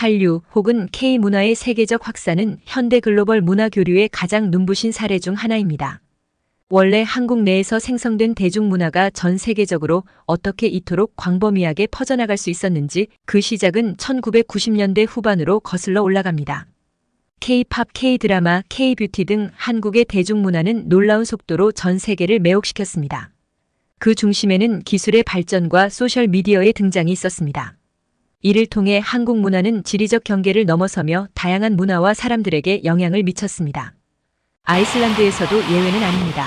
한류 혹은 K-문화의 세계적 확산은 현대 글로벌 문화 교류의 가장 눈부신 사례 중 하나입니다. 원래 한국 내에서 생성된 대중문화가 전 세계적으로 어떻게 이토록 광범위하게 퍼져나갈 수 있었는지 그 시작은 1990년대 후반으로 거슬러 올라갑니다. K-팝, K-드라마, K-뷰티 등 한국의 대중문화는 놀라운 속도로 전 세계를 매혹시켰습니다. 그 중심에는 기술의 발전과 소셜미디어의 등장이 있었습니다. 이를 통해 한국 문화는 지리적 경계를 넘어서며 다양한 문화와 사람들에게 영향을 미쳤습니다. 아이슬란드에서도 예외는 아닙니다.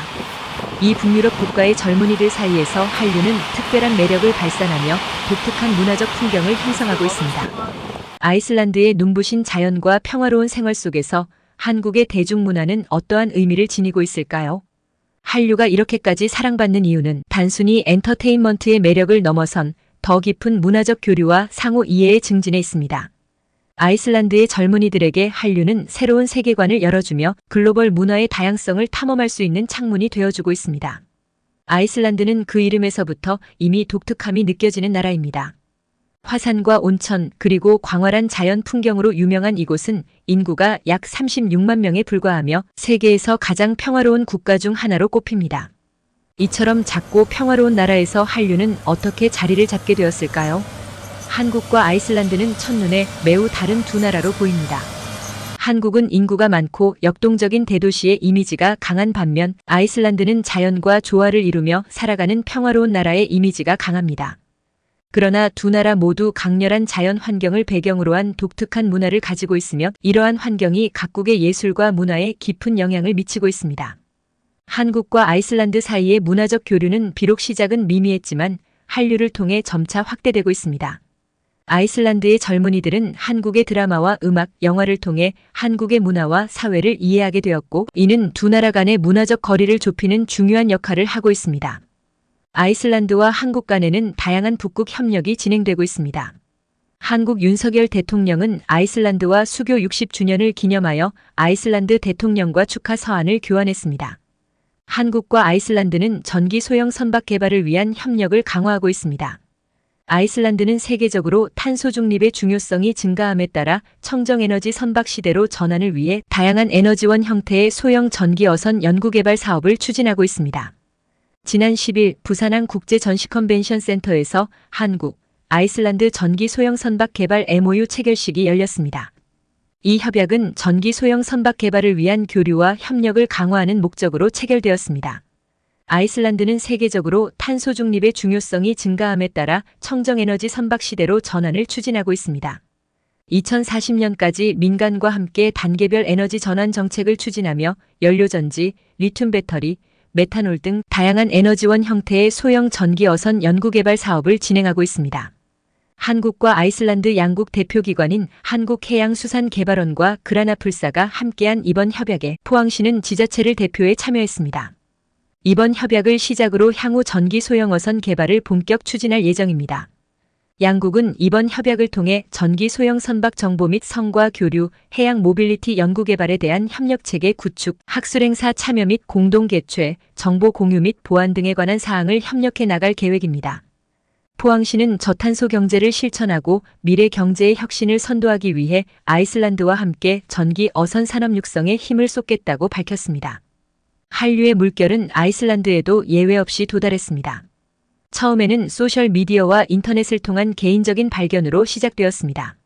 이 북유럽 국가의 젊은이들 사이에서 한류는 특별한 매력을 발산하며 독특한 문화적 풍경을 형성하고 있습니다. 아이슬란드의 눈부신 자연과 평화로운 생활 속에서 한국의 대중문화는 어떠한 의미를 지니고 있을까요? 한류가 이렇게까지 사랑받는 이유는 단순히 엔터테인먼트의 매력을 넘어선 더 깊은 문화적 교류와 상호 이해의 증진에 있습니다. 아이슬란드의 젊은이들에게 한류는 새로운 세계관을 열어주며 글로벌 문화의 다양성을 탐험할 수 있는 창문이 되어주고 있습니다. 아이슬란드는 그 이름에서부터 이미 독특함이 느껴지는 나라입니다. 화산과 온천 그리고 광활한 자연 풍경으로 유명한 이곳은 인구가 약 36만 명에 불과하며 세계에서 가장 평화로운 국가 중 하나로 꼽힙니다. 이처럼 작고 평화로운 나라에서 한류는 어떻게 자리를 잡게 되었을까요? 한국과 아이슬란드는 첫눈에 매우 다른 두 나라로 보입니다. 한국은 인구가 많고 역동적인 대도시의 이미지가 강한 반면 아이슬란드는 자연과 조화를 이루며 살아가는 평화로운 나라의 이미지가 강합니다. 그러나 두 나라 모두 강렬한 자연 환경을 배경으로 한 독특한 문화를 가지고 있으며 이러한 환경이 각국의 예술과 문화에 깊은 영향을 미치고 있습니다. 한국과 아이슬란드 사이의 문화적 교류는 비록 시작은 미미했지만 한류를 통해 점차 확대되고 있습니다. 아이슬란드의 젊은이들은 한국의 드라마와 음악, 영화를 통해 한국의 문화와 사회를 이해하게 되었고 이는 두 나라 간의 문화적 거리를 좁히는 중요한 역할을 하고 있습니다. 아이슬란드와 한국 간에는 다양한 북극 협력이 진행되고 있습니다. 한국 윤석열 대통령은 아이슬란드와 수교 60주년을 기념하여 아이슬란드 대통령과 축하 서한을 교환했습니다. 한국과 아이슬란드는 전기 소형 선박 개발을 위한 협력을 강화하고 있습니다. 아이슬란드는 세계적으로 탄소 중립의 중요성이 증가함에 따라 청정 에너지 선박 시대로 전환을 위해 다양한 에너지원 형태의 소형 전기 어선 연구 개발 사업을 추진하고 있습니다. 지난 10일 부산항 국제 전시 컨벤션 센터에서 한국, 아이슬란드 전기 소형 선박 개발 MOU 체결식이 열렸습니다. 이 협약은 전기 소형 선박 개발을 위한 교류와 협력을 강화하는 목적으로 체결되었습니다. 아이슬란드는 세계적으로 탄소 중립의 중요성이 증가함에 따라 청정에너지 선박 시대로 전환을 추진하고 있습니다. 2040년까지 민간과 함께 단계별 에너지 전환 정책을 추진하며 연료전지, 리튬 배터리, 메탄올 등 다양한 에너지원 형태의 소형 전기 어선 연구 개발 사업을 진행하고 있습니다. 한국과 아이슬란드 양국 대표기관인 한국해양수산개발원과 그라나풀사가 함께한 이번 협약에 포항시는 지자체를 대표해 참여했습니다. 이번 협약을 시작으로 향후 전기 소형어선 개발을 본격 추진할 예정입니다. 양국은 이번 협약을 통해 전기 소형 선박 정보 및 성과 교류, 해양 모빌리티 연구 개발에 대한 협력 체계 구축, 학술 행사 참여 및 공동 개최, 정보 공유 및 보안 등에 관한 사항을 협력해 나갈 계획입니다. 포항시는 저탄소 경제를 실천하고 미래 경제의 혁신을 선도하기 위해 아이슬란드와 함께 전기 어선 산업 육성에 힘을 쏟겠다고 밝혔습니다. 한류의 물결은 아이슬란드에도 예외 없이 도달했습니다. 처음에는 소셜미디어와 인터넷을 통한 개인적인 발견으로 시작되었습니다.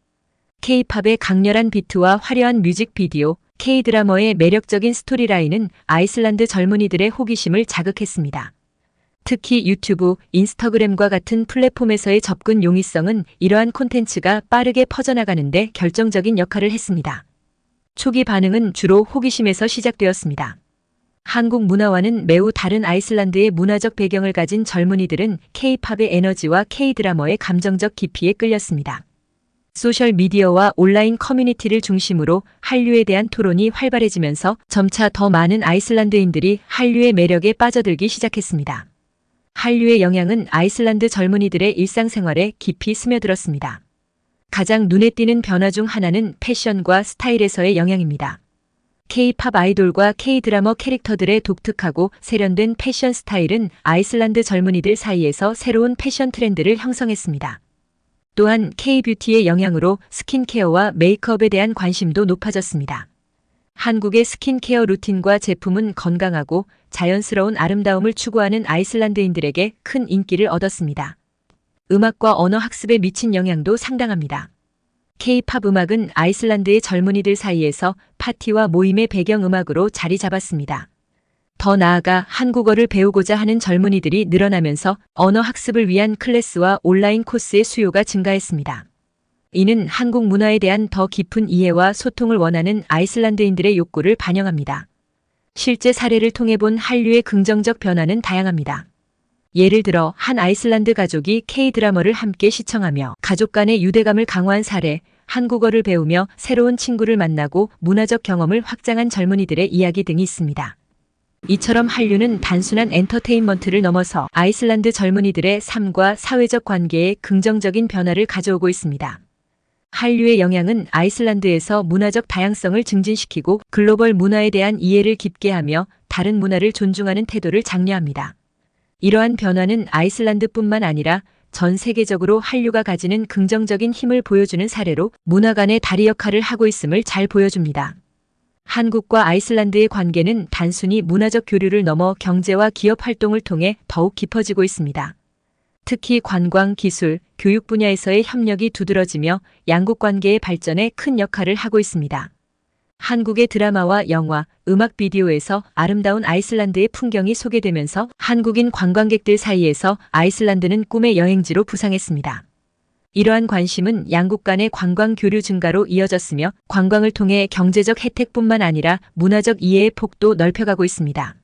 K-팝의 강렬한 비트와 화려한 뮤직비디오, K-드라머의 매력적인 스토리라인은 아이슬란드 젊은이들의 호기심을 자극했습니다. 특히 유튜브, 인스타그램과 같은 플랫폼에서의 접근 용이성은 이러한 콘텐츠가 빠르게 퍼져나가는데 결정적인 역할을 했습니다. 초기 반응은 주로 호기심에서 시작되었습니다. 한국 문화와는 매우 다른 아이슬란드의 문화적 배경을 가진 젊은이들은 K-팝의 에너지와 K-드라머의 감정적 깊이에 끌렸습니다. 소셜미디어와 온라인 커뮤니티를 중심으로 한류에 대한 토론이 활발해지면서 점차 더 많은 아이슬란드인들이 한류의 매력에 빠져들기 시작했습니다. 한류의 영향은 아이슬란드 젊은이들의 일상생활에 깊이 스며들었습니다. 가장 눈에 띄는 변화 중 하나는 패션과 스타일에서의 영향입니다. K-팝 아이돌과 K-드라머 캐릭터들의 독특하고 세련된 패션 스타일은 아이슬란드 젊은이들 사이에서 새로운 패션 트렌드를 형성했습니다. 또한 K-뷰티의 영향으로 스킨케어와 메이크업에 대한 관심도 높아졌습니다. 한국의 스킨케어 루틴과 제품은 건강하고 자연스러운 아름다움을 추구하는 아이슬란드인들에게 큰 인기를 얻었습니다. 음악과 언어 학습에 미친 영향도 상당합니다. K-팝 음악은 아이슬란드의 젊은이들 사이에서 파티와 모임의 배경음악으로 자리 잡았습니다. 더 나아가 한국어를 배우고자 하는 젊은이들이 늘어나면서 언어 학습을 위한 클래스와 온라인 코스의 수요가 증가했습니다. 이는 한국 문화에 대한 더 깊은 이해와 소통을 원하는 아이슬란드인들의 욕구를 반영합니다. 실제 사례를 통해 본 한류의 긍정적 변화는 다양합니다. 예를 들어 한 아이슬란드 가족이 K-드라마를 함께 시청하며 가족 간의 유대감을 강화한 사례, 한국어를 배우며 새로운 친구를 만나고 문화적 경험을 확장한 젊은이들의 이야기 등이 있습니다. 이처럼 한류는 단순한 엔터테인먼트를 넘어서 아이슬란드 젊은이들의 삶과 사회적 관계에 긍정적인 변화를 가져오고 있습니다. 한류의 영향은 아이슬란드에서 문화적 다양성을 증진시키고 글로벌 문화에 대한 이해를 깊게 하며 다른 문화를 존중하는 태도를 장려합니다. 이러한 변화는 아이슬란드뿐만 아니라 전 세계적으로 한류가 가지는 긍정적인 힘을 보여주는 사례로 문화 간의 다리 역할을 하고 있음을 잘 보여줍니다. 한국과 아이슬란드의 관계는 단순히 문화적 교류를 넘어 경제와 기업 활동을 통해 더욱 깊어지고 있습니다. 특히 관광, 기술, 교육 분야에서의 협력이 두드러지며 양국 관계의 발전에 큰 역할을 하고 있습니다. 한국의 드라마와 영화, 음악 비디오에서 아름다운 아이슬란드의 풍경이 소개되면서 한국인 관광객들 사이에서 아이슬란드는 꿈의 여행지로 부상했습니다. 이러한 관심은 양국 간의 관광 교류 증가로 이어졌으며 관광을 통해 경제적 혜택뿐만 아니라 문화적 이해의 폭도 넓혀가고 있습니다.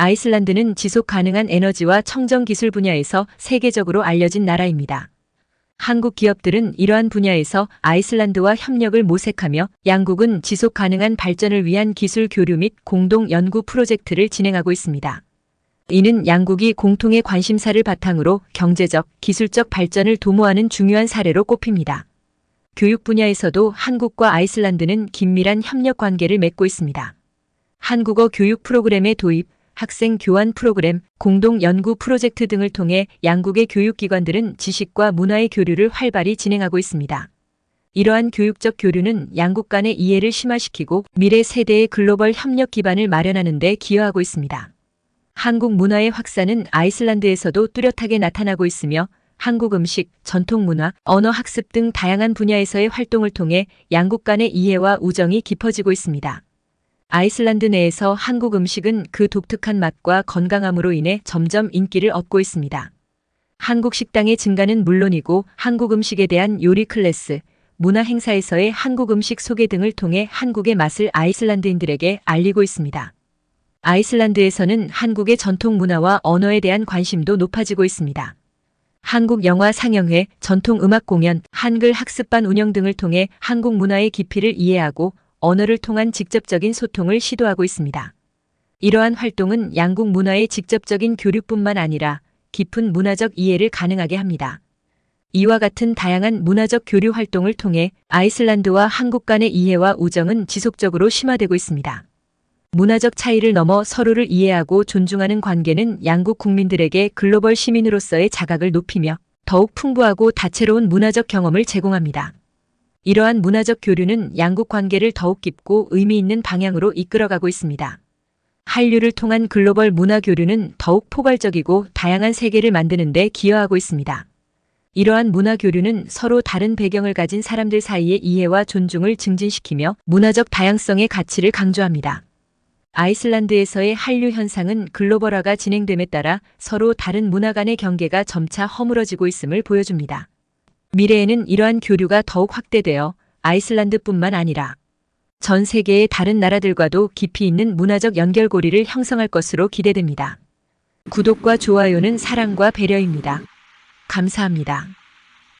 아이슬란드는 지속 가능한 에너지와 청정 기술 분야에서 세계적으로 알려진 나라입니다. 한국 기업들은 이러한 분야에서 아이슬란드와 협력을 모색하며 양국은 지속 가능한 발전을 위한 기술 교류 및 공동 연구 프로젝트를 진행하고 있습니다. 이는 양국이 공통의 관심사를 바탕으로 경제적, 기술적 발전을 도모하는 중요한 사례로 꼽힙니다. 교육 분야에서도 한국과 아이슬란드는 긴밀한 협력 관계를 맺고 있습니다. 한국어 교육 프로그램의 도입, 학생 교환 프로그램, 공동 연구 프로젝트 등을 통해 양국의 교육기관들은 지식과 문화의 교류를 활발히 진행하고 있습니다. 이러한 교육적 교류는 양국 간의 이해를 심화시키고 미래 세대의 글로벌 협력 기반을 마련하는 데 기여하고 있습니다. 한국 문화의 확산은 아이슬란드에서도 뚜렷하게 나타나고 있으며 한국 음식, 전통 문화, 언어 학습 등 다양한 분야에서의 활동을 통해 양국 간의 이해와 우정이 깊어지고 있습니다. 아이슬란드 내에서 한국 음식은 그 독특한 맛과 건강함으로 인해 점점 인기를 얻고 있습니다. 한국 식당의 증가는 물론이고 한국 음식에 대한 요리 클래스, 문화 행사에서의 한국 음식 소개 등을 통해 한국의 맛을 아이슬란드인들에게 알리고 있습니다. 아이슬란드에서는 한국의 전통 문화와 언어에 대한 관심도 높아지고 있습니다. 한국 영화 상영회, 전통 음악 공연, 한글 학습반 운영 등을 통해 한국 문화의 깊이를 이해하고 언어를 통한 직접적인 소통을 시도하고 있습니다. 이러한 활동은 양국 문화의 직접적인 교류뿐만 아니라 깊은 문화적 이해를 가능하게 합니다. 이와 같은 다양한 문화적 교류 활동을 통해 아이슬란드와 한국 간의 이해와 우정은 지속적으로 심화되고 있습니다. 문화적 차이를 넘어 서로를 이해하고 존중하는 관계는 양국 국민들에게 글로벌 시민으로서의 자각을 높이며 더욱 풍부하고 다채로운 문화적 경험을 제공합니다. 이러한 문화적 교류는 양국 관계를 더욱 깊고 의미 있는 방향으로 이끌어가고 있습니다. 한류를 통한 글로벌 문화 교류는 더욱 포괄적이고 다양한 세계를 만드는 데 기여하고 있습니다. 이러한 문화 교류는 서로 다른 배경을 가진 사람들 사이의 이해와 존중을 증진시키며 문화적 다양성의 가치를 강조합니다. 아이슬란드에서의 한류 현상은 글로벌화가 진행됨에 따라 서로 다른 문화 간의 경계가 점차 허물어지고 있음을 보여줍니다. 미래에는 이러한 교류가 더욱 확대되어 아이슬란드뿐만 아니라 전 세계의 다른 나라들과도 깊이 있는 문화적 연결고리를 형성할 것으로 기대됩니다. 구독과 좋아요는 사랑과 배려입니다. 감사합니다.